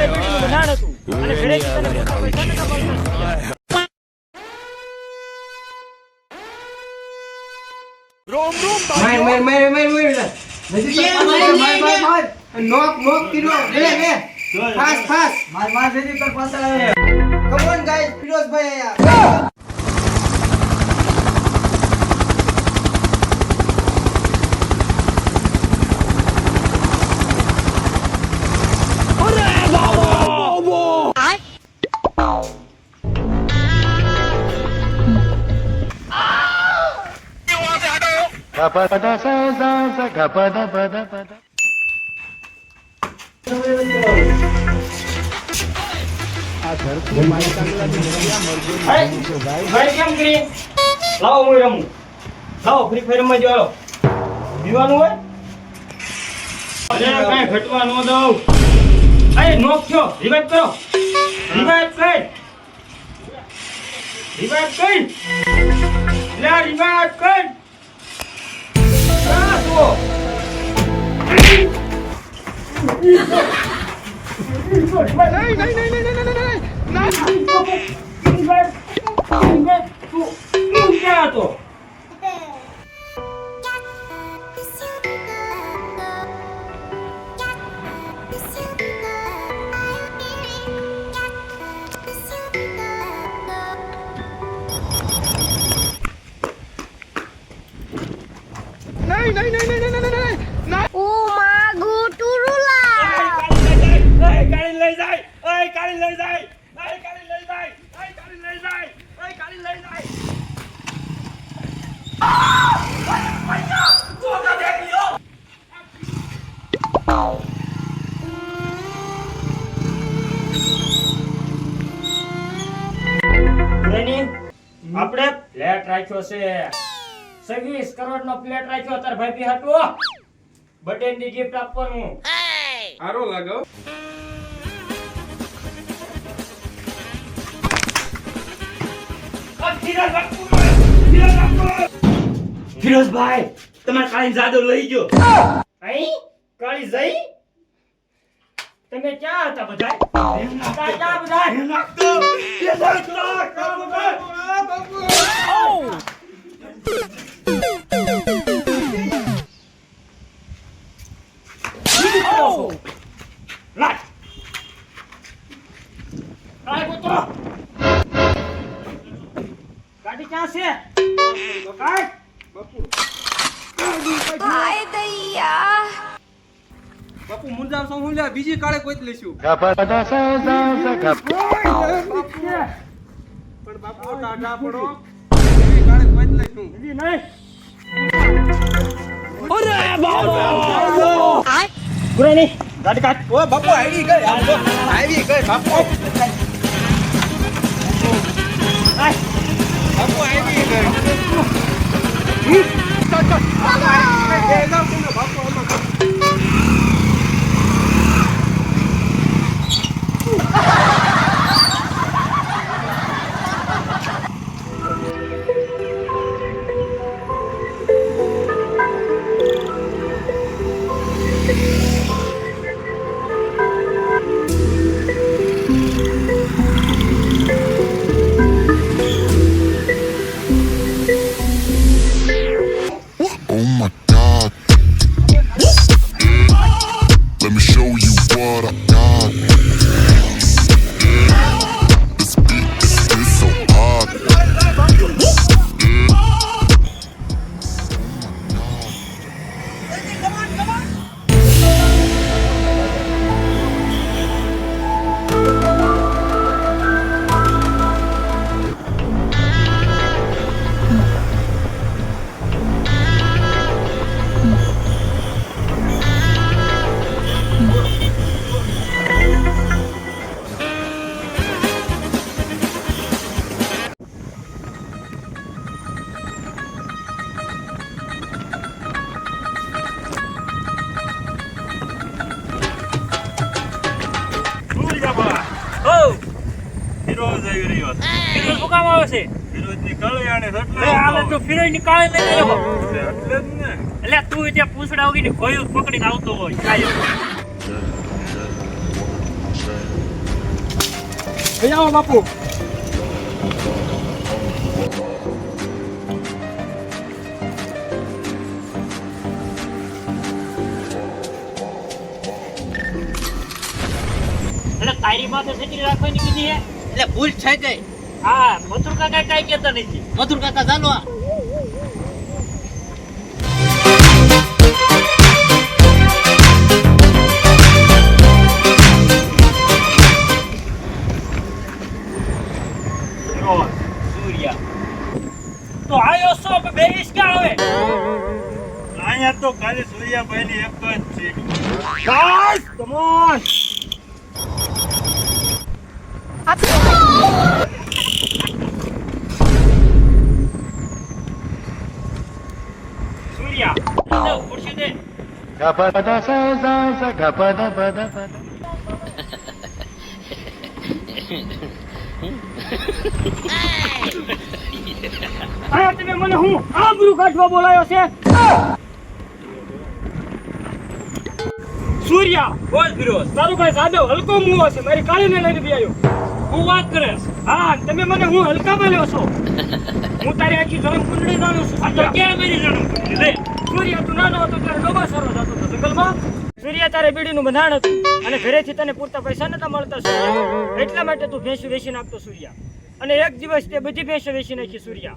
તમારે પેટીનું બંધાણ હતું. અને ભેળેથી તમે પોતાના પૈસા નતા ફાસ્ટ ફાસ્ટ માર માર નજીક પર કમ ઓન ગાઈસ ફિરોઝભાઈ આયા લાવો હું રમું લાવો ફ્રી ફાયરમાં હોય અરે કાઈ ઘટવા દઉં અરે નોક થયો રિવાઇવ કરો રિવાઇવ કર રિવાઇવ કર રિવાઇવ કર. 来来来来来来来来。રાખ્યો છે. સવીસ કરોડ નો પ્લેટ રાખ્યો તાર ભાઈ હતો બર્થડે ની ગિફ્ટ આપવાનું. હારો લાગો ફિરોઝભાઈ તમારે કાળી જાદવ લઈ ગયો. અહીં? કાળી જઈ? તમે ક્યાં હતા બધા ક્યાં બધા ક્યાં છે? બકાઈ બાપુ. બાપુ સો હું બીજી કાળે કોઈ લેશું પણ બાપુ ટાટા પડો. બીજી કાળે કોઈ લેશું બીજી નહીં. અરે ગાડી કાટ ઓ બાપુ આવી ગઈ. આવી ગઈ બાપુ. 我不爱你了你个。ફિરોઝ ફિરોઝ શું કામ આવે છે? ફિરોઝની કળિયાણી એટલે લે, હાલે તું કાળે લઈને આવ્યો એટલે જ ને. એટલે તું ત્યાં પૂછડા ઉગીને ખોયું પકડીને આવતો હોય. કાયમ. અહીં બાપુ. તારી માથે છત્રી રાખવાની કીધી હે? એટલે ભૂલ થઈ ગઈ. હા મથુર કાકા કઈ કેતા નથી. મધુર કાકા ચાલો સૂર્યા. તો આયો સો બેહીશ ક્યાં આવે અહીંયા તો ખાલી સૂર્યાભાઈની એક જ છે તમે મને હું આબરૂ કાઢવા બોલાયો છે સૂર્યા, બોલ ફિરોઝ. તારું ભાઈ સાદો હલકો મુવો છે મારી કાળીને લઈને બી આવ્યો હું વાત કરે હા તમે મને હું હલકા બોલ્યો છો? હું તારી આખી જન્મ કુંડળી જાણું છું. આ તો ક્યાં મારી જન્મ કુંડળી? લે સૂર્ય તું નાનો હતો ત્યારે ડોબા સરો જતો હતો જંગલમાં. સૂર્યા તારે બીડીનું બંધાણ હતું અને ઘરેથી તને પૂરતા પૈસા નતા મળતા સૂર્યા. એટલા માટે તું ભેંસું વેચી નાખતો સૂર્યા. અને એક દિવસ તે બધી ભેંસો વેચી નાખી સૂર્યા.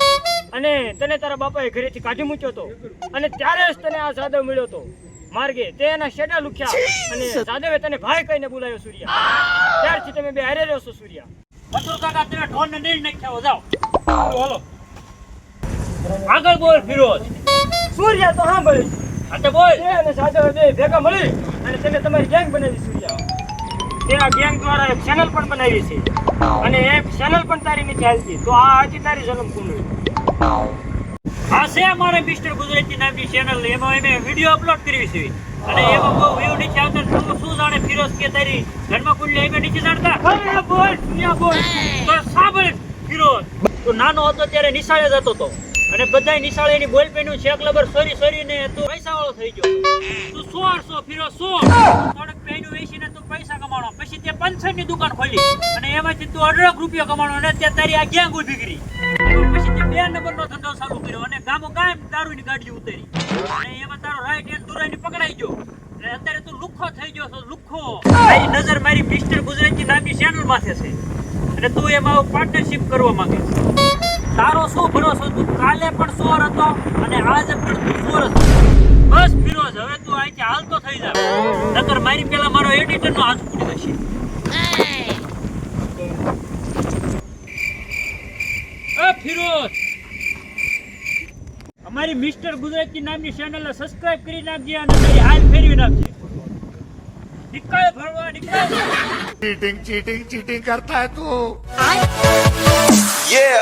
અને તને તારા બાપાએ ઘરેથી કાઢી મૂક્યો હતો. અને ત્યારે જ તને આ જાદવ મળ્યો હતો. માર્ગે તે એના શેડા લુખ્યા અને જાદવે તને ભાઈ કહીને બોલાયો સૂર્યા. ત્યારથી તમે બે હારે રહ્યો છો સૂર્યા. મથુર કાકા તમે ઢોરને નીર નાખ્યા જાઓ. બોલો આગળ બોલ ફિરોજ. સૂર્યા તો હા બોલી હા બોલ. તે અને જાદવે બે ભેગા મળી અને તમે તમારી ગેંગ બનાવી સૂર્યા. તે આ ગેંગ દ્વારા એક ચેનલ પણ બનાવી છે. અને એક ચેનલ પણ તારી નથી હાલતી. તો આ હતી તારી જન્મ કુંડળી હા છે અમારે મિસ્ટર ગુજરાતી નામની ચેનલ એમાં અમે વીડિયો અપલોડ કરી છે. અને એમાં બહુ વ્યૂ નીચે આવતા તું શું જાણે ફિરોઝ કે તારી જન્મ કુંડલી એમાં નીચે જાણતા? અરે બોલ દુનિયા બોલ. તો સાંભળ ફિરોઝ. તું નાનો હતો ત્યારે નિશાળે જતો હતો. અને બધાય નિશાળે એની બોલ પેનું છે લબર સોરી સોરી ને તું પૈસા વાળો થઈ ગયો. તું સો સો ફિરો સો થોડુંક પેનું વેચીને તું પૈસા કમાણો પછી તે પંચરની દુકાન ખોલી. અને એમાંથી તું અઢળક રૂપિયા કમાણો અને ત્યાં તારી આ ગેંગ ઊભી કરી. પછી તે બે નંબર નો ધંધો ચાલુ ગામો ગામ દારૂ ની ગાડી ઉતરી. અને એમાં તારો રાઈટ હેન્ડ દુરાઈ પકડાઈ ગયો. અત્યારે તું લુખ્ખો થઈ ગયો છો લુખ્ખો મારી નજર મારી મિસ્ટર ગુજરાતી નામની ચેનલ માથે છે. અને તું એમાં પાર્ટનરશિપ કરવા માંગે છે. તારો શું ભરોસો? તું કાલે પણ સોર હતો અને આજે પણ તું સોર હતો. બસ ફિરોઝ હવે તું અહીંથી હાલતો થઈ જા. નકર મારી પેલા મારો એડિટર નો હાથ ફૂટી જશે. ફિરોઝ મારી મિસ્ટર ગુજરાતી નામની ચેનલને સબસ્ક્રાઇબ કરી નાખજે અને મારી હાલ ફેરવી નાખજે. નિકાલ ભરવા નિકાલ ચીટિંગ ચીટિંગ ચીટિંગ કરતા હે તું. યે